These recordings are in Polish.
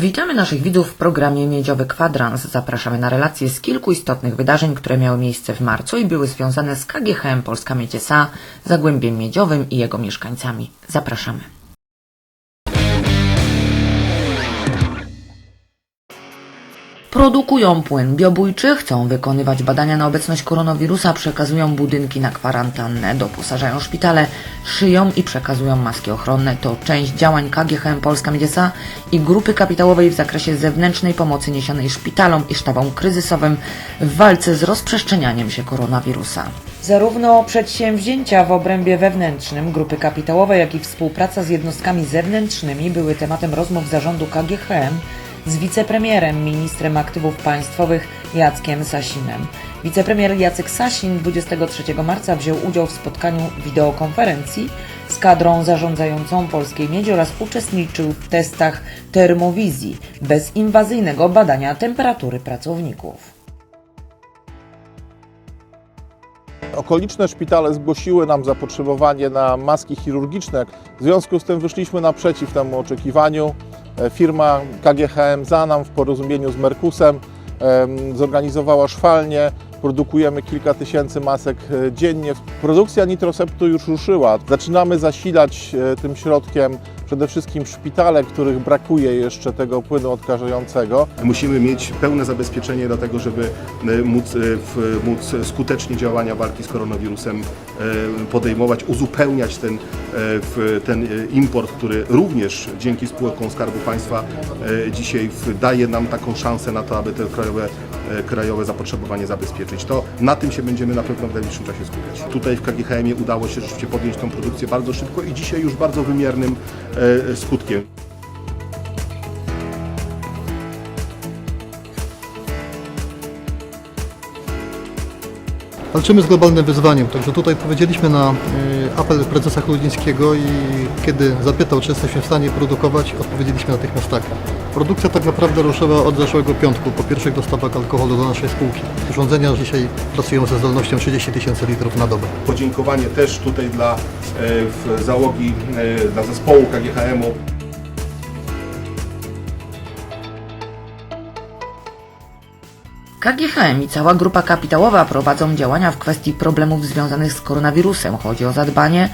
Witamy naszych widzów w programie Miedziowy Kwadrans. Zapraszamy na relacje z kilku istotnych wydarzeń, które miały miejsce w marcu i były związane z KGHM Polska Miedź S.A., Zagłębiem Miedziowym i jego mieszkańcami. Zapraszamy. Produkują płyn biobójczy, chcą wykonywać badania na obecność koronawirusa, przekazują budynki na kwarantannę, doposażają szpitale, szyją i przekazują maski ochronne. To część działań KGHM Polska Miedziesa i grupy kapitałowej w zakresie zewnętrznej pomocy niesionej szpitalom i sztabom kryzysowym w walce z rozprzestrzenianiem się koronawirusa. Zarówno przedsięwzięcia w obrębie wewnętrznym grupy kapitałowej, jak i współpraca z jednostkami zewnętrznymi były tematem rozmów zarządu KGHM z wicepremierem, ministrem aktywów państwowych Jackiem Sasinem. Wicepremier Jacek Sasin 23 marca wziął udział w spotkaniu wideokonferencji z kadrą zarządzającą Polskiej Miedzi oraz uczestniczył w testach termowizji bezinwazyjnego badania temperatury pracowników. Okoliczne szpitale zgłosiły nam zapotrzebowanie na maski chirurgiczne. W związku z tym wyszliśmy naprzeciw temu oczekiwaniu. E, Firma KGHM za nam w porozumieniu z Merkusem em, zorganizowała szwalnię. Produkujemy kilka tysięcy masek e, dziennie. Produkcja nitroseptu już ruszyła. Zaczynamy zasilać e, tym środkiem przede wszystkim szpitale, których brakuje jeszcze tego płynu odkażającego. Musimy mieć pełne zabezpieczenie do tego, żeby e, móc, e, móc skutecznie działania walki z koronawirusem e, podejmować, uzupełniać ten, ten import, który również dzięki spółkom Skarbu Państwa dzisiaj daje nam taką szansę na to, aby te krajowe, krajowe zapotrzebowanie zabezpieczyć. To na tym się będziemy na pewno w najbliższym czasie skupiać. Tutaj w KGHM udało się rzeczywiście podjąć tą produkcję bardzo szybko i dzisiaj już bardzo wymiernym skutkiem. Walczymy z globalnym wyzwaniem, także tutaj powiedzieliśmy na y, apel prezesa Chludzińskiego i kiedy zapytał, czy jesteśmy w stanie produkować, odpowiedzieliśmy natychmiast tak. Produkcja tak naprawdę ruszyła od zeszłego piątku, po pierwszych dostawach alkoholu do naszej spółki. Urządzenia dzisiaj pracują ze zdolnością 30 tysięcy litrów na dobę. Podziękowanie też tutaj dla e, załogi, e, dla zespołu KGHM-u. KGHM i cała grupa kapitałowa prowadzą działania w kwestii problemów związanych z koronawirusem. Chodzi o zadbanie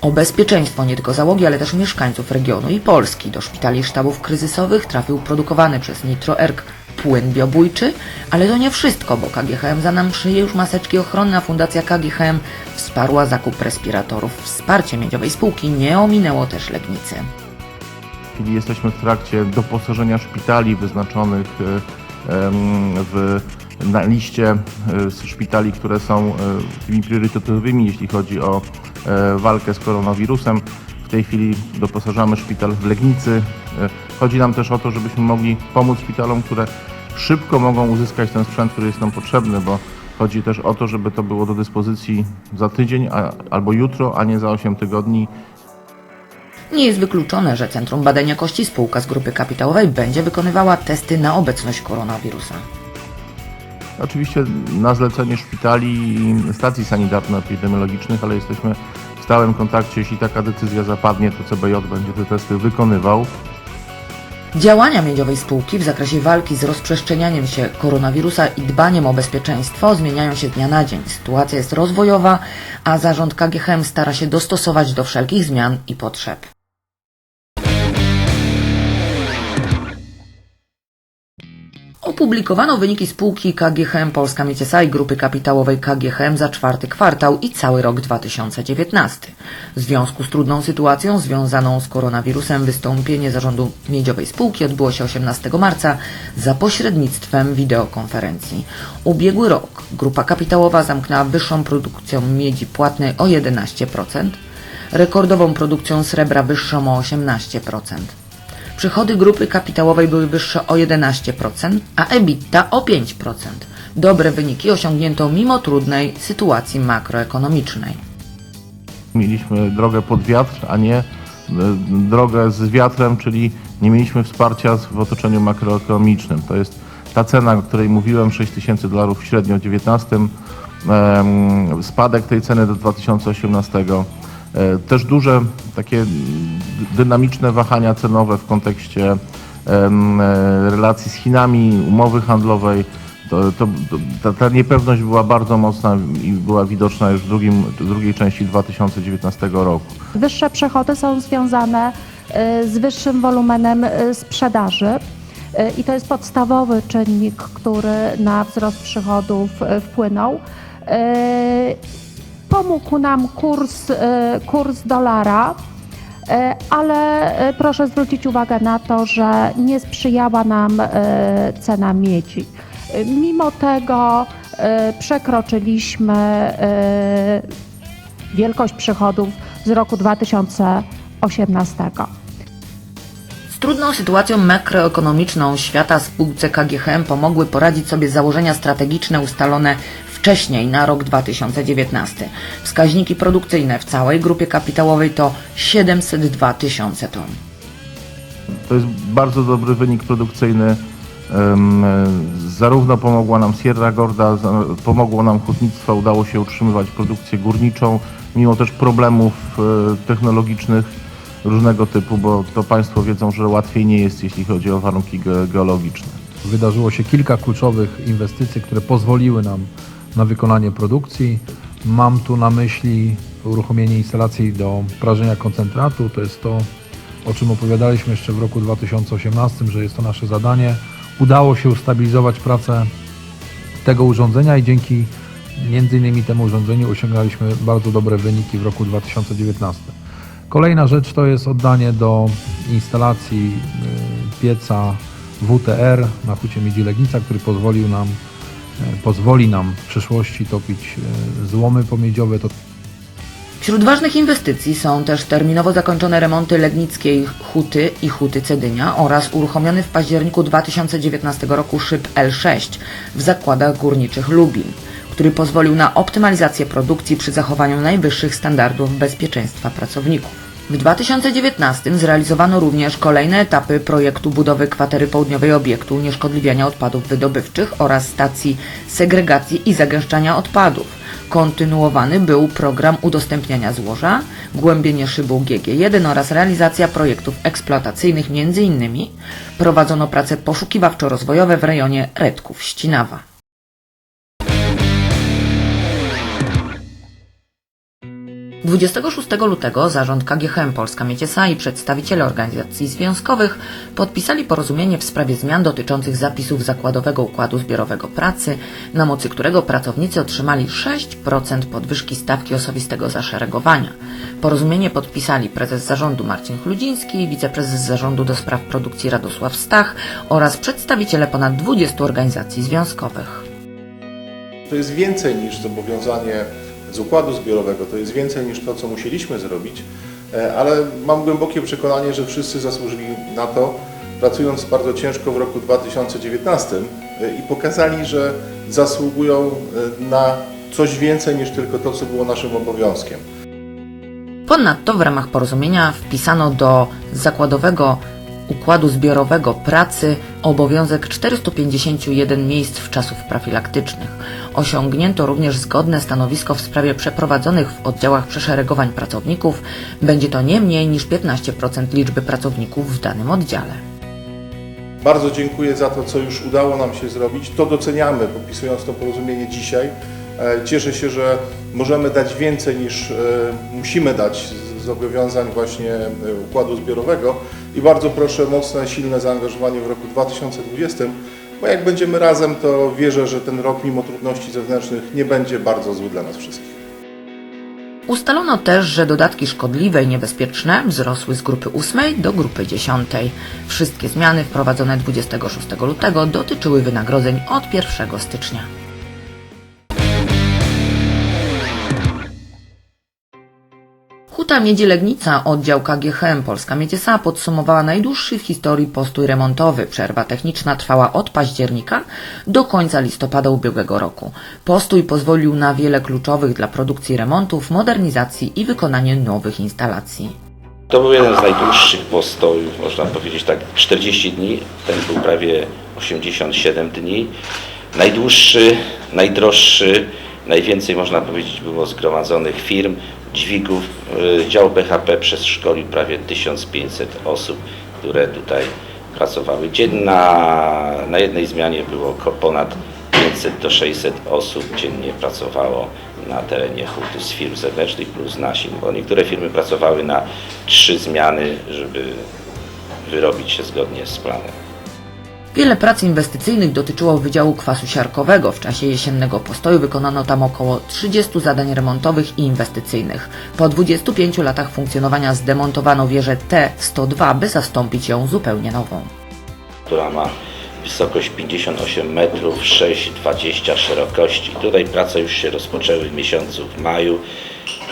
o bezpieczeństwo nie tylko załogi, ale też mieszkańców regionu i Polski. Do szpitali sztabów kryzysowych trafił produkowany przez Nitroerg płyn biobójczy, ale to nie wszystko, bo KGHM za nam szyje już maseczki ochronne, a Fundacja KGHM wsparła zakup respiratorów. Wsparcie miedziowej spółki nie ominęło też Legnicy. Chwili jesteśmy w trakcie doposażenia szpitali wyznaczonych e, w, na liście e, szpitali, które są e, tymi priorytetowymi, jeśli chodzi o e, walkę z koronawirusem. W tej chwili doposażamy szpital w Legnicy. Chodzi nam też o to, żebyśmy mogli pomóc szpitalom, które szybko mogą uzyskać ten sprzęt, który jest nam potrzebny, bo chodzi też o to, żeby to było do dyspozycji za tydzień a, albo jutro, a nie za 8 tygodni. Nie jest wykluczone, że Centrum Badań Jakości spółka z grupy kapitałowej będzie wykonywała testy na obecność koronawirusa. Oczywiście na zlecenie szpitali i stacji sanitarno-epidemiologicznych, ale jesteśmy w stałym kontakcie. Jeśli taka decyzja zapadnie, to CBJ będzie te testy wykonywał. Działania miedziowej spółki w zakresie walki z rozprzestrzenianiem się koronawirusa i dbaniem o bezpieczeństwo zmieniają się z dnia na dzień. Sytuacja jest rozwojowa, a zarząd KGHM stara się dostosować do wszelkich zmian i potrzeb. Opublikowano wyniki spółki KGHM Polska S.A. i grupy kapitałowej KGHM za czwarty kwartał i cały rok 2019. W związku z trudną sytuacją związaną z koronawirusem wystąpienie zarządu miedziowej spółki odbyło się 18 marca za pośrednictwem wideokonferencji. Ubiegły rok grupa kapitałowa zamknęła wyższą produkcją miedzi płatnej o 11%, rekordową produkcją srebra wyższą o 18%. Przychody grupy kapitałowej były wyższe o 11%, a EBITDA o 5%. Dobre wyniki osiągnięto mimo trudnej sytuacji makroekonomicznej. Mieliśmy drogę pod wiatr, a nie e, drogę z wiatrem, czyli nie mieliśmy wsparcia w otoczeniu makroekonomicznym. To jest ta cena, o której mówiłem, 6 tysięcy dolarów średnio w 2019, em, spadek tej ceny do 2018. E, Też duże takie dynamiczne wahania cenowe w kontekście e, relacji z Chinami, umowy handlowej. To, to, ta, ta niepewność była bardzo mocna i była widoczna już w, drugim, drugiej części 2019 roku. Wyższe przychody są związane y, z wyższym wolumenem sprzedaży i to jest podstawowy czynnik, który na wzrost przychodów wpłynął. Pomógł nam kurs, y, kurs dolara, y, ale y, proszę zwrócić uwagę na to, że nie sprzyjała nam cena miedzi. Mimo tego przekroczyliśmy wielkość przychodów z roku 2018. Z trudną sytuacją makroekonomiczną świata spółce KGHM pomogły poradzić sobie założenia strategiczne ustalone wcześniej na rok 2019. Wskaźniki produkcyjne w całej grupie kapitałowej to 702 tysiące ton. To jest bardzo dobry wynik produkcyjny. Zarówno pomogła nam Sierra Gorda, pomogło nam hutnictwo, udało się utrzymywać produkcję górniczą, mimo też problemów e, technologicznych różnego typu, bo to Państwo wiedzą, że łatwiej nie jest, jeśli chodzi o warunki ge- geologiczne. Wydarzyło się kilka kluczowych inwestycji, które pozwoliły nam na wykonanie produkcji. Mam tu na myśli uruchomienie instalacji do prażenia koncentratu. To jest to, o czym opowiadaliśmy jeszcze w roku 2018, że jest to nasze zadanie. Udało się ustabilizować pracę tego urządzenia i dzięki między innymi temu urządzeniu osiągnęliśmy bardzo dobre wyniki w roku 2019. Kolejna rzecz to jest oddanie do instalacji y, pieca WTR na Hucie Miedzi Legnica, który pozwolił nam, pozwoli nam w przyszłości topić y, złomy pomiedziowe. To Wśród ważnych inwestycji są też terminowo zakończone remonty Legnickiej Huty i Huty Cedynia oraz uruchomiony w październiku 2019 roku szyb L6 w zakładach górniczych Lubin, który pozwolił na optymalizację produkcji przy zachowaniu najwyższych standardów bezpieczeństwa pracowników. W 2019 zrealizowano również kolejne etapy projektu budowy kwatery południowej obiektu unieszkodliwiania odpadów wydobywczych oraz stacji segregacji i zagęszczania odpadów. Kontynuowany był program udostępniania złoża, głębienie szybu GG1 oraz realizacja projektów eksploatacyjnych m.in. prowadzono prace poszukiwawczo-rozwojowe w rejonie Redków-Ścinawa. – 26 lutego zarząd KGHM Polska Mieciesa i przedstawiciele organizacji związkowych podpisali porozumienie w sprawie zmian dotyczących zapisów zakładowego układu zbiorowego pracy, na mocy którego pracownicy otrzymali 6% podwyżki stawki osobistego zaszeregowania. Porozumienie podpisali prezes zarządu Marcin Chludziński, wiceprezes zarządu do spraw produkcji Radosław Stach oraz przedstawiciele ponad 20 organizacji związkowych. To jest więcej niż zobowiązanie z układu zbiorowego, to jest więcej niż to, co musieliśmy zrobić, e, ale mam głębokie przekonanie, że wszyscy zasłużyli na to, pracując bardzo ciężko w roku 2019 e, i pokazali, że zasługują e, na coś więcej niż tylko to, co było naszym obowiązkiem. Ponadto w ramach porozumienia wpisano do zakładowego układu zbiorowego pracy obowiązek 451 miejsc w czasów profilaktycznych. Osiągnięto również zgodne stanowisko w sprawie przeprowadzonych w oddziałach przeszeregowań pracowników. Będzie to nie mniej niż 15% liczby pracowników w danym oddziale. Bardzo dziękuję za to, co już udało nam się zrobić. To doceniamy, podpisując to porozumienie dzisiaj. E, Cieszę się, że możemy dać więcej niż e, musimy dać zobowiązań właśnie e, układu zbiorowego i bardzo proszę o mocne, silne zaangażowanie w roku 2020, bo jak będziemy razem, to wierzę, że ten rok mimo trudności zewnętrznych nie będzie bardzo zły dla nas wszystkich. Ustalono też, że dodatki szkodliwe i niebezpieczne wzrosły z grupy 8 do grupy 10. Wszystkie zmiany wprowadzone 26 lutego dotyczyły wynagrodzeń od 1 stycznia. Huta Miedzi Legnica, oddział KGHM Polska Mieciesa podsumowała najdłuższy w historii postój remontowy. Przerwa techniczna trwała od października do końca listopada ubiegłego roku. Postój pozwolił na wiele kluczowych dla produkcji remontów, modernizacji i wykonanie nowych instalacji. To był jeden z najdłuższych postojów, można powiedzieć tak, 40 dni, ten był prawie 87 dni. Najdłuższy, najdroższy, najwięcej można powiedzieć było zgromadzonych firm, dźwigów. Y, Dział BHP przeszkolił prawie 1500 osób, które tutaj pracowały. Dzienna, na jednej zmianie było ponad 500 do 600 osób dziennie pracowało na terenie huty z firm zewnętrznych plus nasi, bo niektóre firmy pracowały na trzy zmiany, żeby wyrobić się zgodnie z planem. Wiele prac inwestycyjnych dotyczyło Wydziału Kwasu Siarkowego. W czasie jesiennego postoju wykonano tam około 30 zadań remontowych i inwestycyjnych. Po 25 latach funkcjonowania zdemontowano wieżę T102, by zastąpić ją zupełnie nową. która ma wysokość 58 metrów, 6,20 szerokości. Tutaj prace już się rozpoczęły w miesiącu w maju,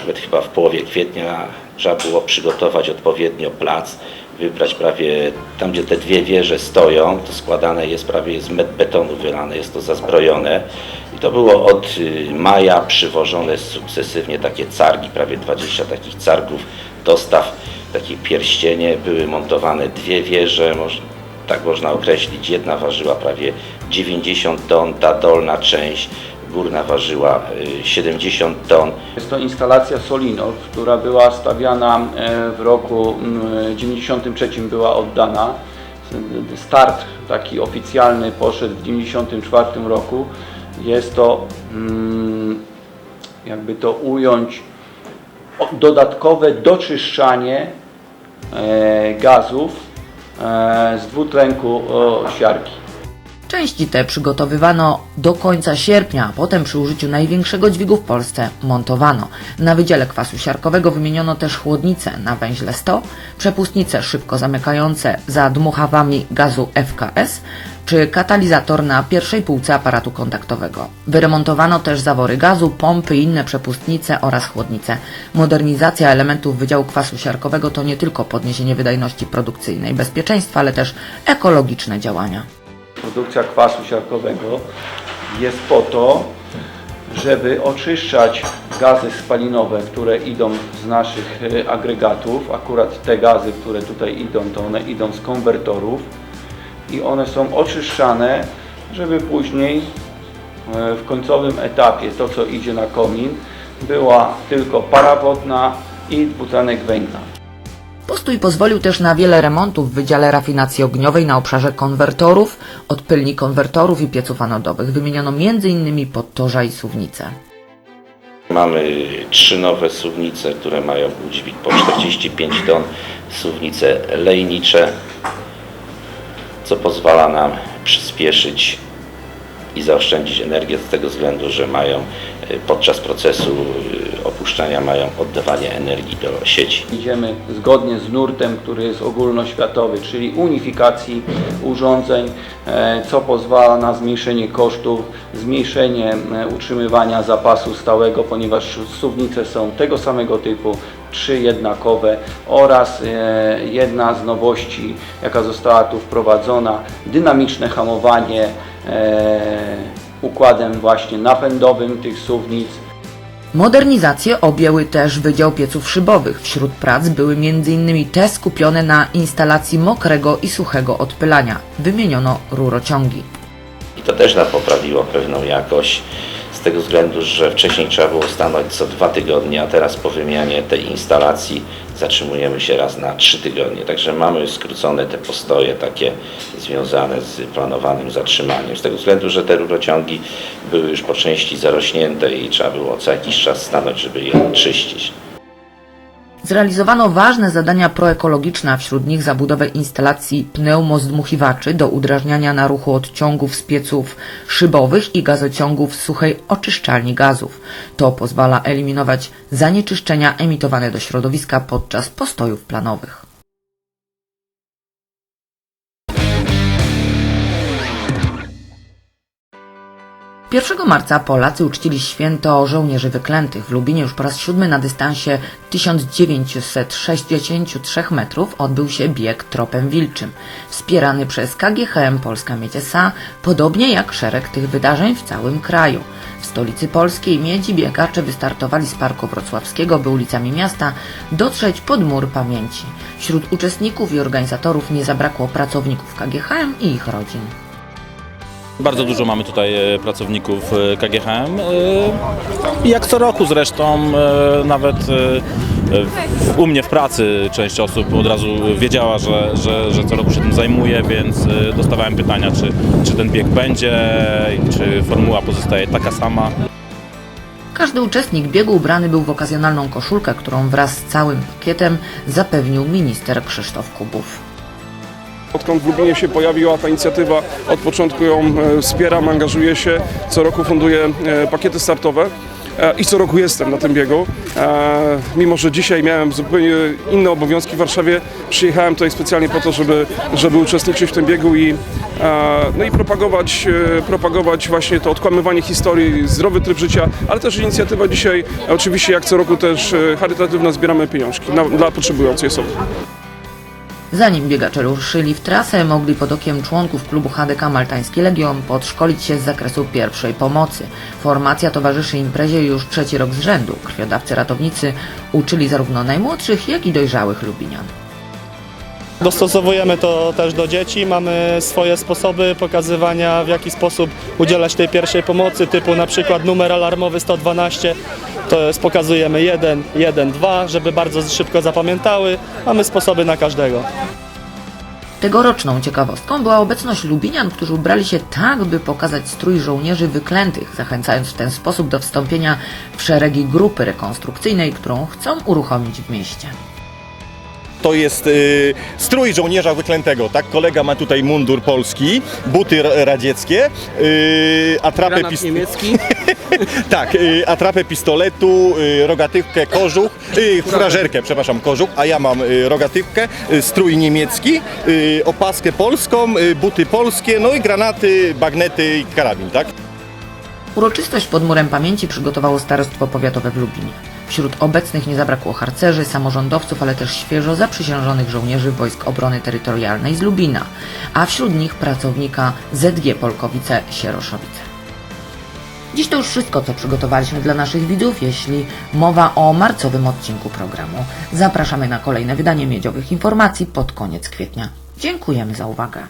nawet chyba w połowie kwietnia trzeba było przygotować odpowiednio plac, wybrać prawie tam, gdzie te dwie wieże stoją, to składane jest prawie z met betonu wylane, jest to zazbrojone. I to było od y, maja przywożone sukcesywnie takie cargi, prawie 20 takich cargów dostaw, takie pierścienie, były montowane dwie wieże, tak można określić. Jedna ważyła prawie 90 ton, ta dolna część, górna ważyła y, 70 ton. Jest to instalacja Solinox, która była stawiana e, w roku mm, 93 była oddana. Start taki oficjalny poszedł w 94 roku. Jest to mm, jakby to ująć dodatkowe doczyszczanie e, gazów e, z dwutlenku siarki. Części te przygotowywano do końca sierpnia, a potem przy użyciu największego dźwigu w Polsce montowano. Na Wydziale Kwasu Siarkowego wymieniono też chłodnice na węźle 100, przepustnice szybko zamykające za dmuchawami gazu FKS, czy katalizator na pierwszej półce aparatu kontaktowego. Wyremontowano też zawory gazu, pompy i inne przepustnice oraz chłodnice. Modernizacja elementów Wydziału Kwasu Siarkowego to nie tylko podniesienie wydajności produkcyjnej, bezpieczeństwa, ale też ekologiczne działania. Produkcja kwasu siarkowego jest po to, żeby oczyszczać gazy spalinowe, które idą z naszych e, agregatów. Akurat te gazy, które tutaj idą, to one idą z konwertorów i one są oczyszczane, żeby później e, w końcowym etapie to, co idzie na komin, była tylko para wodna i dwutlenek węgla. Postój pozwolił też na wiele remontów w Wydziale Rafinacji Ogniowej na obszarze konwertorów, odpylni konwertorów i pieców anodowych. Wymieniono m.in. podtorza i suwnice. Mamy trzy nowe suwnice, które mają udźwig po 45 ton, suwnice lejnicze, co pozwala nam przyspieszyć i zaoszczędzić energię z tego względu, że mają podczas procesu y, opuszczania mają oddawanie energii do sieci. Idziemy zgodnie z nurtem, który jest ogólnoświatowy, czyli unifikacji urządzeń, e, co pozwala na zmniejszenie kosztów, zmniejszenie e, utrzymywania zapasu stałego, ponieważ suwnice są tego samego typu, trzy jednakowe oraz e, jedna z nowości, jaka została tu wprowadzona, dynamiczne hamowanie układem właśnie napędowym tych suwnic. Modernizacje objęły też Wydział Pieców Szybowych. Wśród prac były m.in. te skupione na instalacji mokrego i suchego odpylania. Wymieniono rurociągi. I to też nam poprawiło pewną jakość, z tego względu, że wcześniej trzeba było stanąć co dwa tygodnie, a teraz po wymianie tej instalacji zatrzymujemy się raz na trzy tygodnie. Także mamy skrócone te postoje takie związane z planowanym zatrzymaniem. Z tego względu, że te rurociągi były już po części zarośnięte i trzeba było co jakiś czas stanąć, żeby je czyścić. Zrealizowano ważne zadania proekologiczne, a wśród nich zabudowę instalacji pneumozdmuchiwaczy do udrażniania naruchu odciągów z pieców szybowych i gazociągów z suchej oczyszczalni gazów. To pozwala eliminować zanieczyszczenia emitowane do środowiska podczas postojów planowych. Pierwszego marca Polacy uczcili święto żołnierzy wyklętych. W Lubinie już po raz siódmy na dystansie 1963 metrów odbył się bieg tropem wilczym, wspierany przez KGHM Polska Miedź S.A., podobnie jak szereg tych wydarzeń w całym kraju. W stolicy polskiej Miedzi biegacze wystartowali z Parku Wrocławskiego, by ulicami miasta dotrzeć pod mur pamięci. Wśród uczestników i organizatorów nie zabrakło pracowników KGHM i ich rodzin. Bardzo dużo mamy tutaj e, pracowników e, KGHM. e, Jak co roku zresztą, nawet U mnie w pracy część osób od razu wiedziała, że, że, że co roku się tym zajmuję, więc dostawałem pytania, czy, czy ten bieg będzie, czy formuła pozostaje taka sama. Każdy uczestnik biegu ubrany był w okazjonalną koszulkę, którą wraz z całym pakietem zapewnił minister Krzysztof Kubów. Odkąd w Lublinie się pojawiła ta inicjatywa, od początku ją e, wspieram, angażuję się, co roku funduję e, pakiety startowe e, i co roku jestem na tym biegu. Mimo, że dzisiaj miałem zupełnie inne obowiązki w Warszawie, przyjechałem tutaj specjalnie po to, żeby, żeby uczestniczyć w tym biegu i, no i propagować, propagować właśnie to odkłamywanie historii, zdrowy tryb życia, ale też inicjatywa dzisiaj, oczywiście jak co roku też charytatywna, zbieramy pieniążki dla potrzebującej osoby. Zanim biegacze ruszyli w trasę, mogli pod okiem członków klubu HDK Maltański Legion podszkolić się z zakresu pierwszej pomocy. Formacja towarzyszy imprezie już trzeci rok z rzędu. Krwiodawcy ratownicy uczyli zarówno najmłodszych, jak i dojrzałych lubinian. Dostosowujemy to też do dzieci, mamy swoje sposoby pokazywania w jaki sposób udzielać tej pierwszej pomocy, typu na przykład numer alarmowy 112, to jest pokazujemy 1, 1, 2, żeby bardzo szybko zapamiętały, mamy sposoby na każdego. Tegoroczną ciekawostką była obecność lubinian, którzy ubrali się tak, by pokazać strój żołnierzy wyklętych, zachęcając w ten sposób do wstąpienia w szeregi grupy rekonstrukcyjnej, którą chcą uruchomić w mieście. To jest y, strój żołnierza wyklętego, tak? Kolega ma tutaj mundur polski, buty ra- radzieckie, y, atrapę pist- niemiecki. tak, y, atrapę pistoletu, y, rogatywkę kożuch, y, furażerkę, przepraszam, kożuch, a ja mam y, rogatywkę, y, strój niemiecki, y, opaskę polską, y, buty polskie, no i granaty, bagnety i karabin, tak? Uroczystość pod murem pamięci przygotowało Starostwo Powiatowe w Lublinie. Wśród obecnych nie zabrakło harcerzy, samorządowców, ale też świeżo zaprzysiężonych żołnierzy Wojsk Obrony Terytorialnej z Lubina, a wśród nich pracownika ZG Polkowice Sieroszowice. Dziś to już wszystko, co przygotowaliśmy dla naszych widzów, jeśli mowa o marcowym odcinku programu. Zapraszamy na kolejne wydanie miedziowych informacji pod koniec kwietnia. Dziękujemy za uwagę.